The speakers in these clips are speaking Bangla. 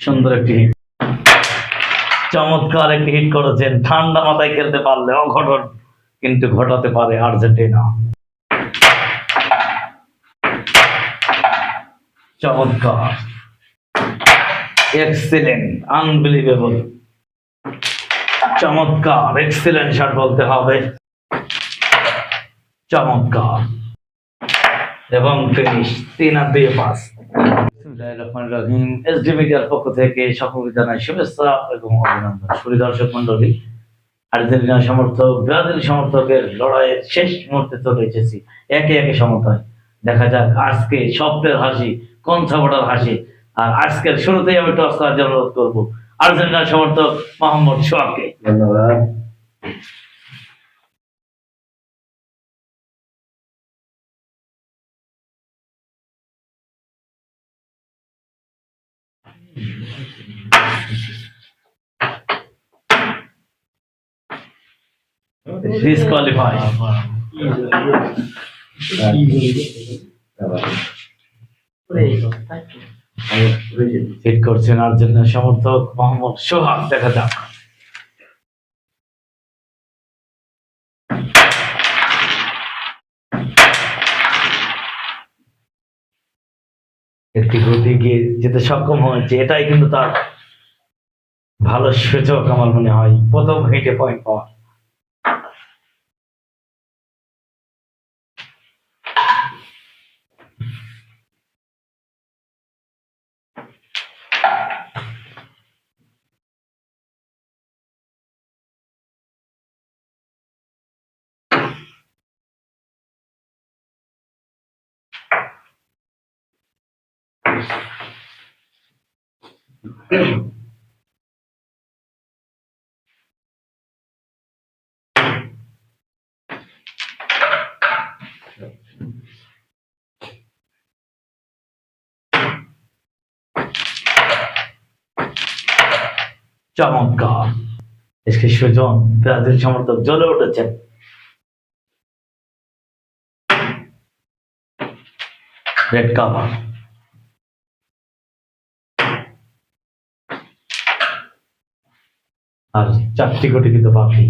সুন্দর একটি হিট চমৎকার একটি হিট করেছেন। ঠান্ডা মাথায় খেলতে পারলে অঘটন কিন্তু ঘটাতে পারে আর্জেন্টিনা। চমৎকার। এক্সিলেন্ট আনবিলিভেবল চমৎকার এক্সিলেন্ট শট বলতে হবে। চমৎকার। এবং ফিনিশ তিন আর দুই মিডিয়ার পক্ষ থেকে আর্জেন্টিনা সমর্থক, ব্রাজিল সমর্থকের লড়াইয়ের শেষ একে একে দেখা যাক হাসি, কোন সাপোর্টার হাসি। আর আজকের শুরুতেই আমি টস করার জন্য অনুরোধ করব। আর্জেন্টিনা সমর্থক মোহাম্মদ সোহাগকে ধন্যবাদ। ডিসকোয়ালিফাই হিট করছেন আর্জেন্টিনা সমর্থক মোহাম্মদ সোহাগ দেখা যাক। একটি গতি গিয়ে যেতে সক্ষম হয়েছে এটাই কিন্তু তার ভালো সুযোগ আমার মনে হয়, প্রথম হেঁটে পয়েন্ট পাওয়া চমৎকার। এসকে সুজন ব্রাজিল সমর্থক জ্বলে উঠেছেন রেড কাভার আর চারটি কোটি কিন্তু বাকি।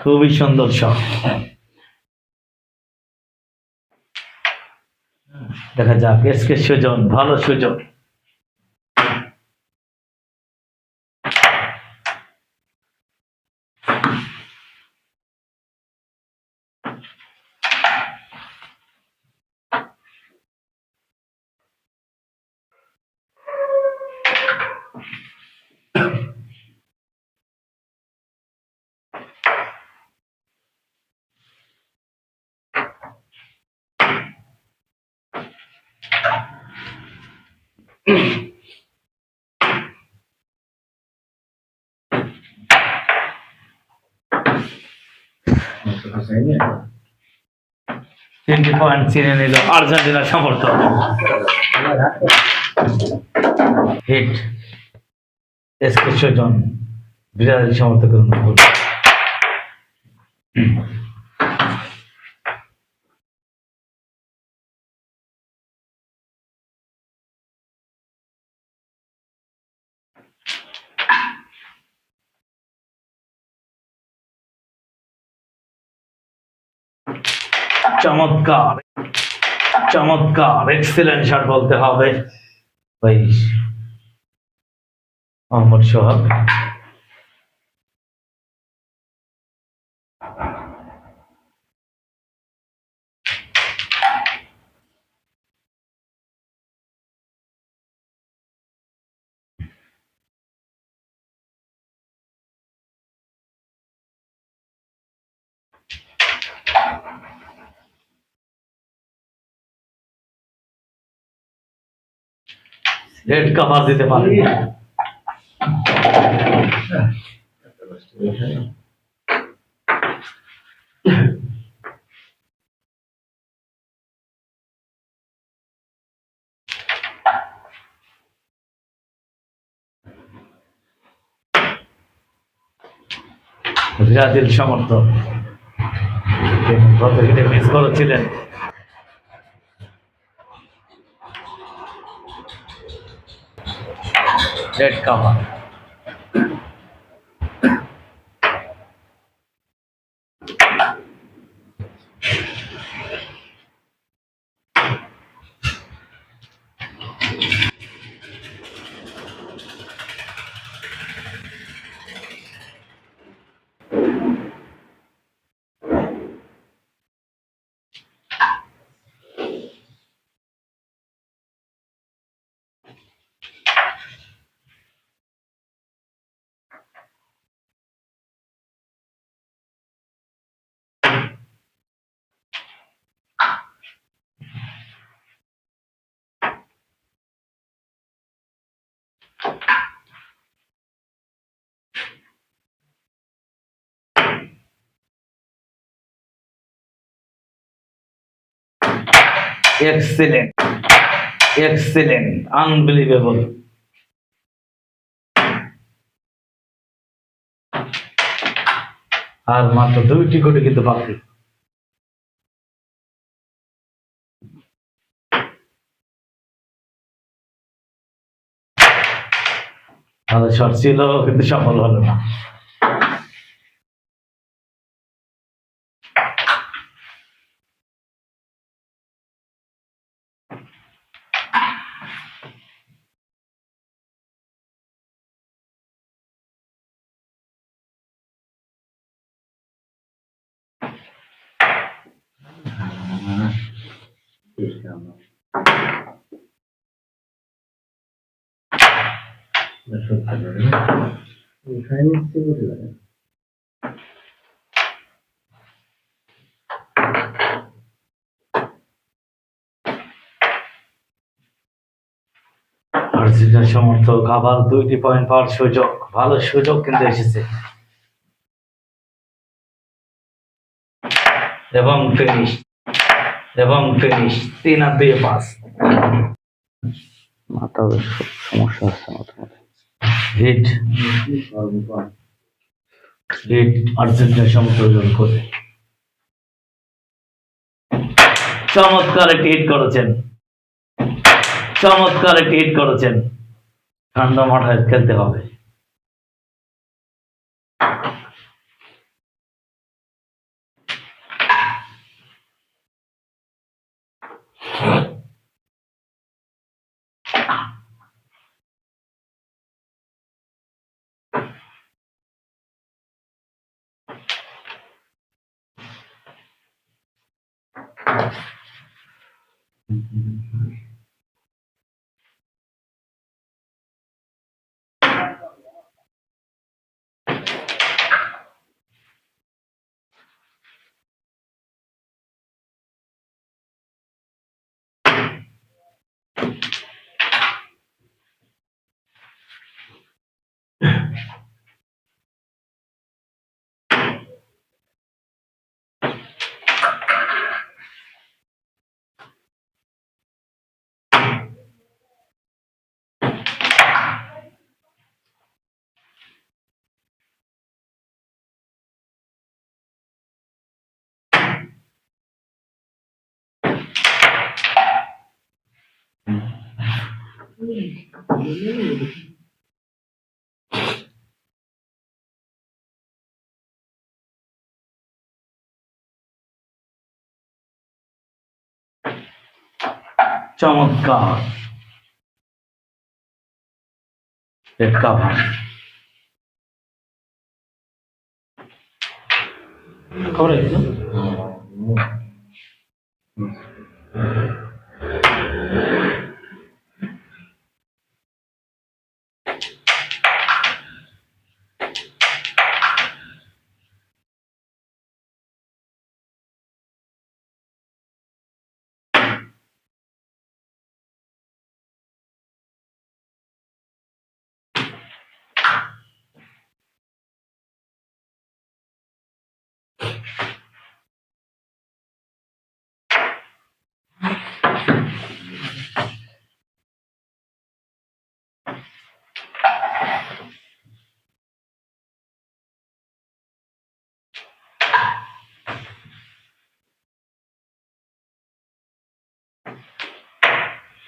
খুবই সুন্দর শখ। দেখা যাক এসকে সুজন ভালো সুযোগ তিনটি পয়েন্ট চিনে নিল আর্জেন্টিনা সমর্থক। হিট এসকে সুজন বিরাট সমর্থকের চমৎকার চমৎকার এক্সেলেন্ট শট বলতে হবে। ওই মোহাম্মদ সোহাগ। রেড কাভার দিতে পারেন সমর্থক। তিনি গত হিটে মিস করেছিলেন? Red cover excellent excellent unbelievable আর মাত্র দুইটি কোটি কিন্তু বাকি। ভালো শট ছিল, কিন্তু সফল হলো না। সমর্থক আবার দুইটি পয়েন্ট পাওয়ার সুযোগ। ভালো সুযোগ কিন্তু এসেছে। এবং ফিনিশ এবং ফিনিশ তিন আর দুই পাস মাথা সমস্যা হিট হিট আর্জেন্টিনা সমর্থক করে। চমৎকার একটি হিট করেছেন। চমৎকার একটি হিট করেছেন। ঠান্ডা মাঠায় খেলতে হবে। চমৎকার রেড কাভার খবর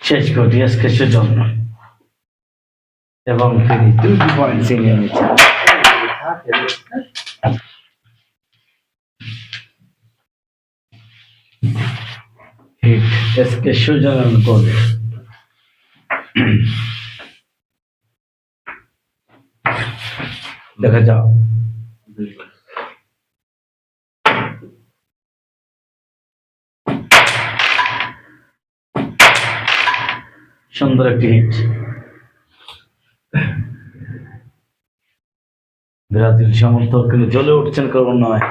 শেষ কোটি এসকে সুজন এবং তিনি দুটি পয়েন্ট ছিনিয়ে নিচ্ছেন হিট এসকে সুজন গোলে দেখা যাও সুন্দর একটি হিট ব্রাজিল সমর্থক কিন্তু জ্বলে উঠছেন কারণ নয়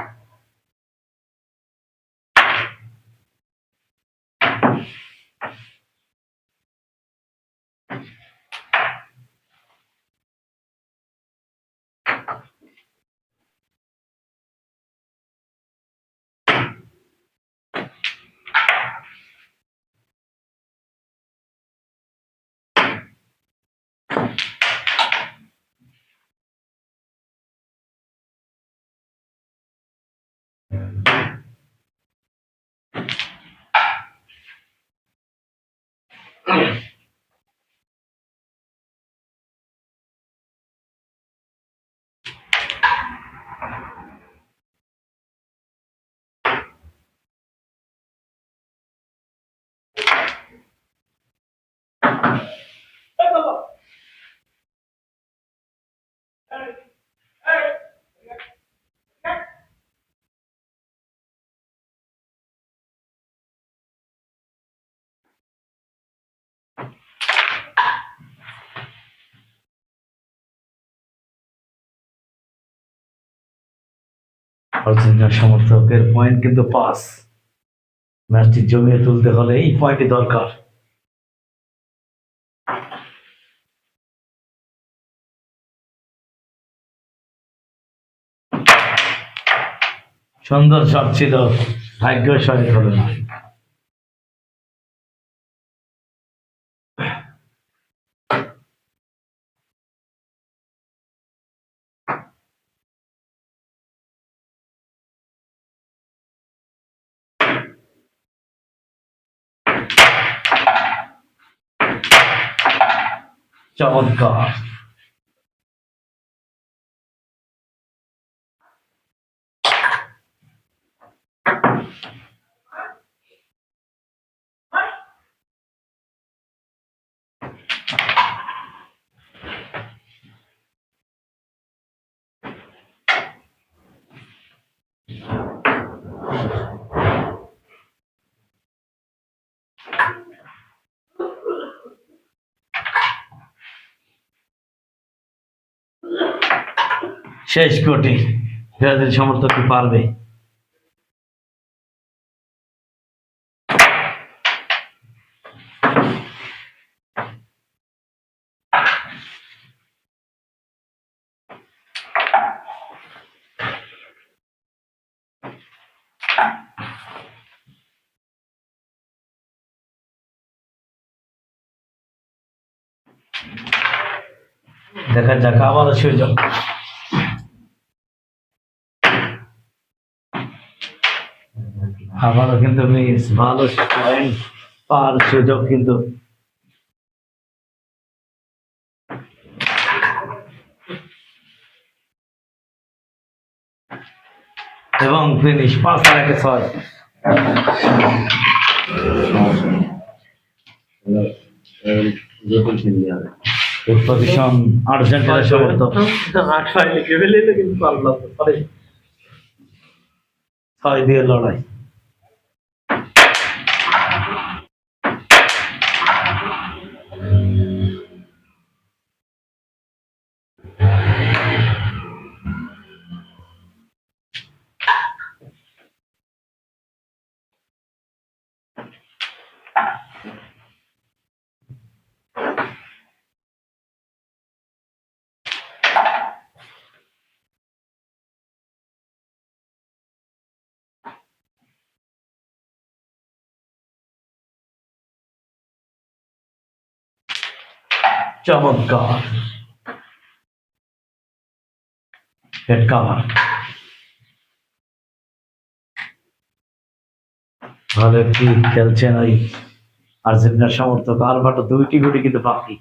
Hey! আর্জেন্টিনার সমর্থকের পয়েন্ট কিন্তু পাস ম্যাচটি জমিয়ে তুলতে হলে এই পয়েন্টই দরকার। সুন্দর শট ছিল ভাগ্য সহিত হলো না। চমৎকার শেষ কোটি ব্রাজিল সমর্থক পারবে? দেখা যাক আবারও সুযোগ আবারও কিন্তু মিস ভালো পয়েন্ট পার সুযোগ কিন্তু। এবং ফিনিশ পাঁচ আর ছয়। আর্জেন্টিনা সমর্থক। ছয় দিয়ে লড়াই। চমৎকার। হেড কাভার ভালো একটি খেলছেন ওই আর্জেন্টিনার সমর্থক? আর দুইটি গুটি কিন্তু বাকি।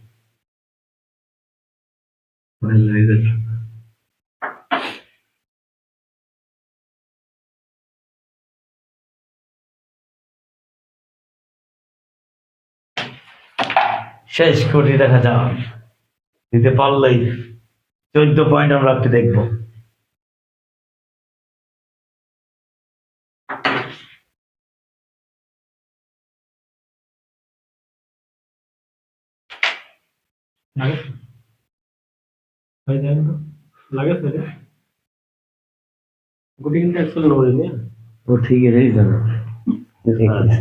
শেষ কোটি দেখা যাক দিতে পারলেই চোদ্দ পয়েন্ট আমরা একটু দেখব। গুটি কিন্তু ও ঠিক আছে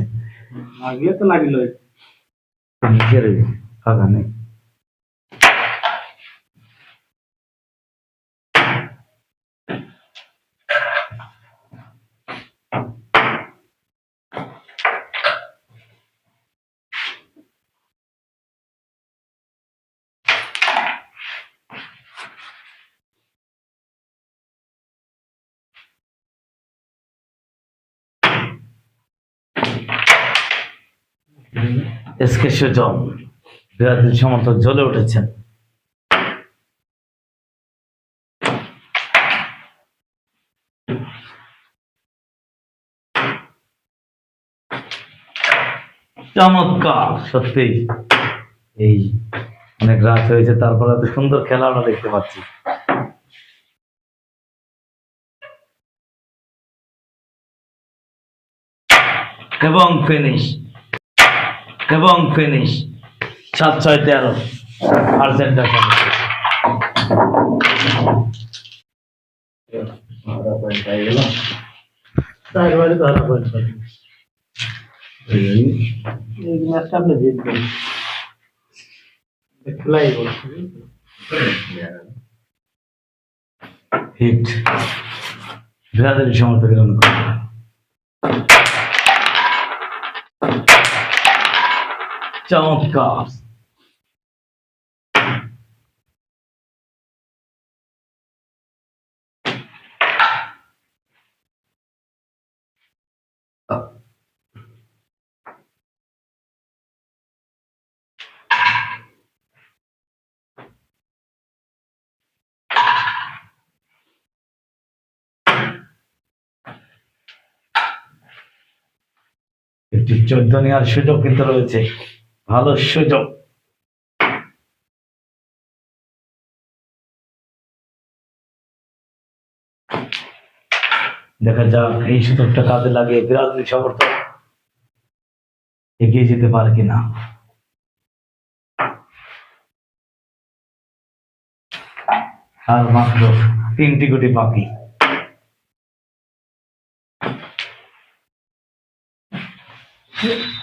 লাগলে তো লাগিল নিচে রয়েছে ফাঁকা নেই বিরাটের সমর্থক জ্বলে উঠেছেন। চমৎকার, সত্যি। এই অনেক রাত হয়েছে, তারপরে এত সুন্দর খেলা আমরা দেখতে পাচ্ছি। এবং ফিনিশ এবং ফিনিশ সাত ছয় তেরো আর্জেন্টার সমর্থক তারপরে তো হারা পয়েন্ট পাবেন এই ম্যাচটা আপনি জিতবেন খেলাই বলছি হিট ব্রাজিল সমর্থক এরকম করে। চমৎকার একটি চোদ্দ নেওয়ার সুযোগ কিন্তু রয়েছে। ভালো সুযোগ। দেখা যাক এই সুযোগটা কাজে লাগিয়ে ব্রাজিল সমর্থক এগিয়ে যেতে পারে কিনা। আর মাত্র তিনটি গুটি বাকি। Yeah.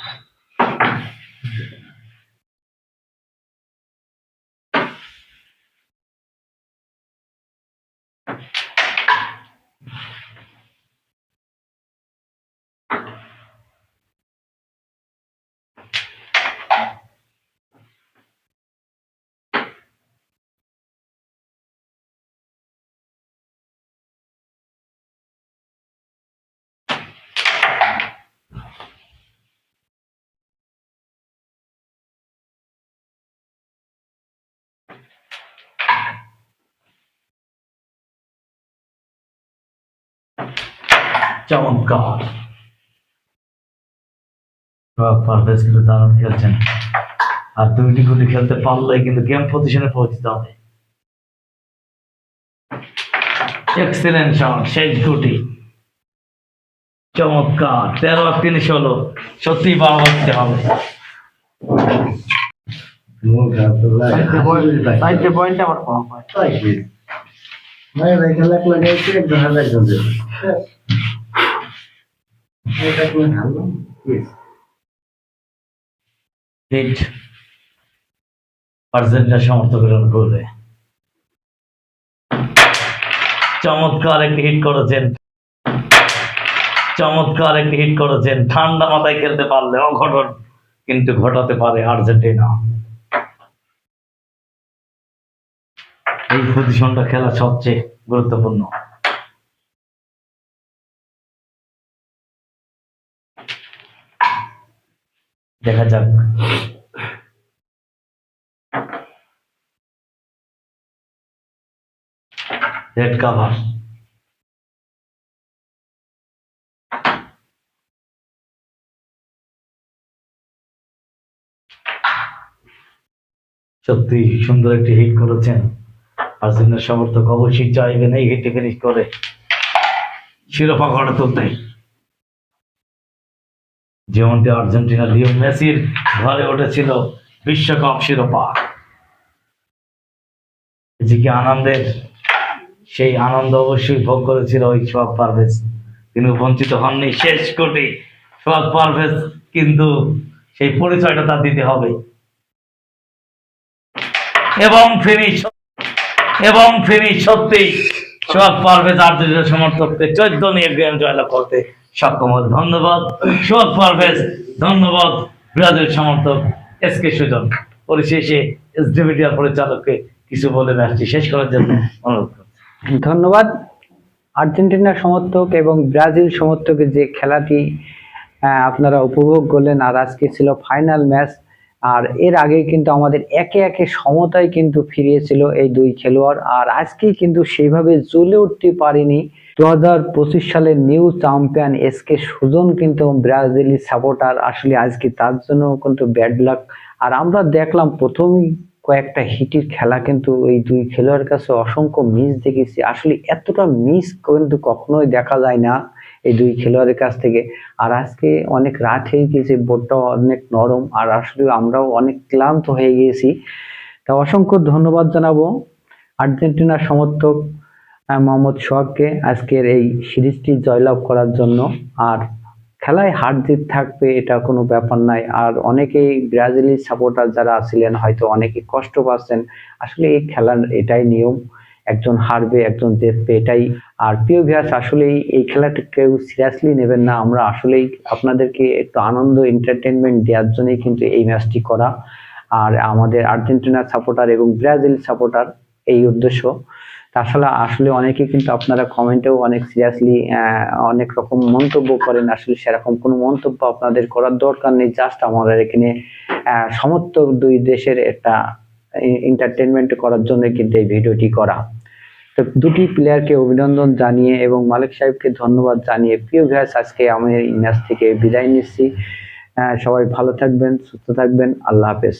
চমৎকার পারভেজ কিন্তু দারুণ খেলছেন। আর দুইটি গুলি খেলতে পারলে কিন্তু গেম পজিশনে পৌঁছতে হবে। এক্সিলেন্ট শট শেষ গুটি চমৎকার তেরো আর তিন ষোলো। সত্যি বাবা হতে হবে। পয়েন্ট আমার কম হয়। আর্জেন্টিনা অনুকূলে চমৎকার একটি হিট করেছেন। চমৎকার একটি হিট করেছেন। ঠান্ডা মাথায় খেলতে পারলে অঘটন কিন্তু ঘটাতে পারে আর্জেন্টিনা। এই পজিশনটা খেলা সবচেয়ে গুরুত্বপূর্ণ। দেখা যাক। রেড কাভার সত্যি সুন্দর একটি হিট করেছেন। আর্জেন্টিনার সমর্থক অবশ্যই চাইবেন এই হিটে ফিনিশ করে। শিরোপা ঘরে তুলতে। যেমনটি আর্জেন্টিনা লিও মেসির ঘরে উঠেছিল বিশ্বকাপ শিরোপা। যে কি আনন্দের, সেই আনন্দ অবশ্যই ভোগ করেছিল ওই সোহাগ পারভেজ। তিনি বঞ্চিত হননি, শেষ কোটি সোহাগ পারভেজ কিন্তু সেই পরিচয়টা তার দিতে হবে। এবং ফিনিশ এবং ফিনিশ সত্যি সোহাগ পারভেজ আর্জেন্টিনা সমর্থককে চোদ্দ নিয়ে গেম জয়লাভ করতে সক্ষম ধন্যবাদ। সোহাগ পারভেজ, ধন্যবাদ। ব্রাজিল সমর্থক এস কে সুজন। পরিশেষে এস ডি মিডিয়ার পরিচালককে কিছু বলে ম্যাচটি শেষ করার জন্য অনুরোধ ধন্যবাদ। আর্জেন্টিনার সমর্থক এবং ব্রাজিল সমর্থকের যে খেলাটি আপনারা উপভোগ করলেন, আর আজকে ছিল ফাইনাল ম্যাচ, আর এর আগে কিন্তু আমাদের একে একে সমতায় কিন্তু ফিরিয়েছিল এই দুই খেলোয়াড়, আর আজকেই কিন্তু সেইভাবে জ্বলে উঠতে পারেনি দু হাজার পঁচিশ সালের new champion S K Sujan কিন্তু ব্রাজিলি সাপোর্টার। আসলে আজকে তার জন্য কিন্তু ব্যাড লাক। আর আমরা দেখলাম প্রথমেই কয়েকটা হিটের খেলা কিন্তু এই দুই খেলোয়াড়ের কাছে অসংখ্য মিস দেখেছি। আসলে এতটা মিস কিন্তু কখনোই দেখা যায় না এই দুই খেলোয়াড়ের কাছ থেকে। আর আজকে অনেক রাত হয়ে গিয়েছে বোর্ডটাও অনেক নরম। আর আসলে আমরাও অনেক ক্লান্ত হয়ে গিয়েছি। তা অসংখ্য ধন্যবাদ জানাব। আর্জেন্টিনার সমর্থক মোহাম্মদ সোহাগকে আজকের এই সিরিজটি জয়লাভ করার জন্য। আর খেলায় হার জিত থাকবে, এটা কোনো ব্যাপার নাই। আর অনেকেই ব্রাজিলি সাপোর্টার যারা ছিলেন হয়তো অনেকে কষ্ট পাচ্ছেন। আসলে এই খেলার এটাই নিয়ম, একজন হারবে, একজন জিতবে, এটাই। আর প্রিয় ভিয়াস আসলেই এই খেলাটা কেউ সিরিয়াসলি নেবেন না। আমরা আসলেই আপনাদেরকে একটু আনন্দ এন্টারটেনমেন্ট দেওয়ার জন্যই কিন্তু এই ম্যাচটি করা। আর আমাদের আর্জেন্টিনার সাপোর্টার এবং ব্রাজিল সাপোর্টার এই উদ্দেশ্য। তাছাড়া আসলে অনেকে কিন্তু আপনারা কমেন্টেও অনেক সিরিয়াসলি অনেক রকম মন্তব্য করেন। আসলে সেরকম কোনো মন্তব্য আপনাদের করার দরকার নেই। জাস্ট আমাদের এখানে সমস্ত দুই দেশের একটা এন্টারটেনমেন্ট করার জন্য কিন্তু এই ভিডিওটি করা। তো দুটি প্লেয়ারকে অভিনন্দন জানিয়ে এবং মালিক সাহেবকে ধন্যবাদ জানিয়ে প্রিয় ভ্যাস আজকে আমি এই ম্যাচ থেকে বিদায় নিচ্ছি। সবাই ভালো থাকবেন, সুস্থ থাকবেন। আল্লাহ হাফেজ।